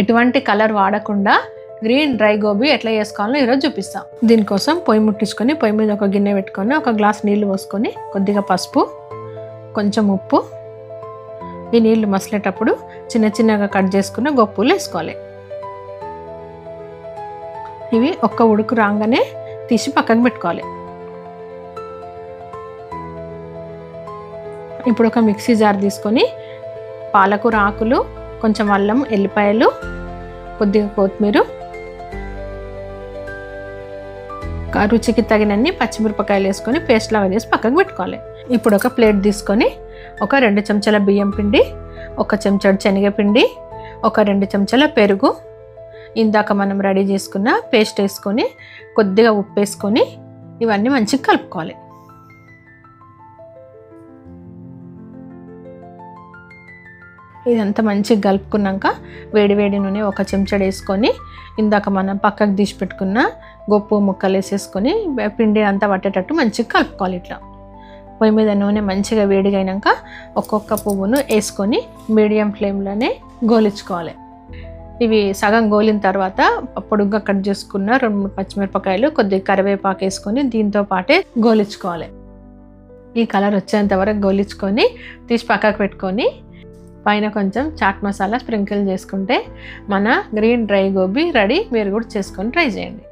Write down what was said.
ఎటువంటి కలర్ వాడకుండా green dry gobi ఎట్లా చేసుకోవాలో ఈరోజు చూపిస్తాం. దీనికోసం పొయ్యి ముట్టించుకొని పొయ్యి మీద ఒక గిన్నె పెట్టుకొని ఒక గ్లాస్ నీళ్ళు పోసుకొని కొద్దిగా పసుపు కొంచెం ఉప్పు. ఈ నీళ్ళు మసిలేటప్పుడు చిన్న చిన్నగా కట్ చేసుకున్న గొప్పులు వేసుకోవాలి. ఇవి ఒక్క ఉడుకు రాగానే తీసి పక్కకు పెట్టుకోవాలి. ఇప్పుడు ఒక మిక్సీ జార్ తీసుకొని పాలకూర ఆకులు కొంచెం అల్లం ఎల్లిపాయలు కొద్దిగా కొత్తిమీర రుచికి తగినన్ని పచ్చిమిరపకాయలు వేసుకొని పేస్ట్ వేసి పక్కకు పెట్టుకోవాలి. ఇప్పుడు ఒక ప్లేట్ తీసుకొని ఒక రెండు చెంచాల బియ్యం పిండి ఒక చెంచాడు శనగపిండి ఒక రెండు చెంచాల పెరుగు. ఇందాక మనం రెడీ చేసుకున్న పేస్ట్ వేసుకొని కొద్దిగా ఉప్పు వేసుకొని ఇవన్నీ మంచిగా కలుపుకోవాలి. ఇదంతా మంచిగా కలుపుకున్నాక వేడి వేడి నూనె ఒక చెంచాడు వేసుకొని ఇందాక మనం పక్కకు తీసి పెట్టుకున్న గొప్పు ముక్కలు వేసేసుకొని పిండి అంతా పట్టేటట్టు మంచిగా కలుపుకోవాలి ఇట్లా. పొయ్యి మీద నూనె మంచిగా వేడిగా ఒక్కొక్క పువ్వును వేసుకొని మీడియం ఫ్లేమ్లోనే గోలించుకోవాలి. ఇవి సగం గోలిన తర్వాత పొడుగ్గా కట్ చేసుకున్న రెండు మూడు పచ్చిమిరపకాయలు కొద్దిగా కరివేపాకు వేసుకొని దీంతో పాటే గోలించుకోవాలి. ఈ కలర్ వచ్చేంత వరకు గోలించుకొని తీసి పక్కకు పెట్టుకొని పైన కొంచెం చాట్ మసాలా స్ప్రింకిల్ చేసుకుంటే మన గ్రీన్ డ్రై గోబీ రెడీ మీరు కూడా చేసుకొని ట్రై చేయండి.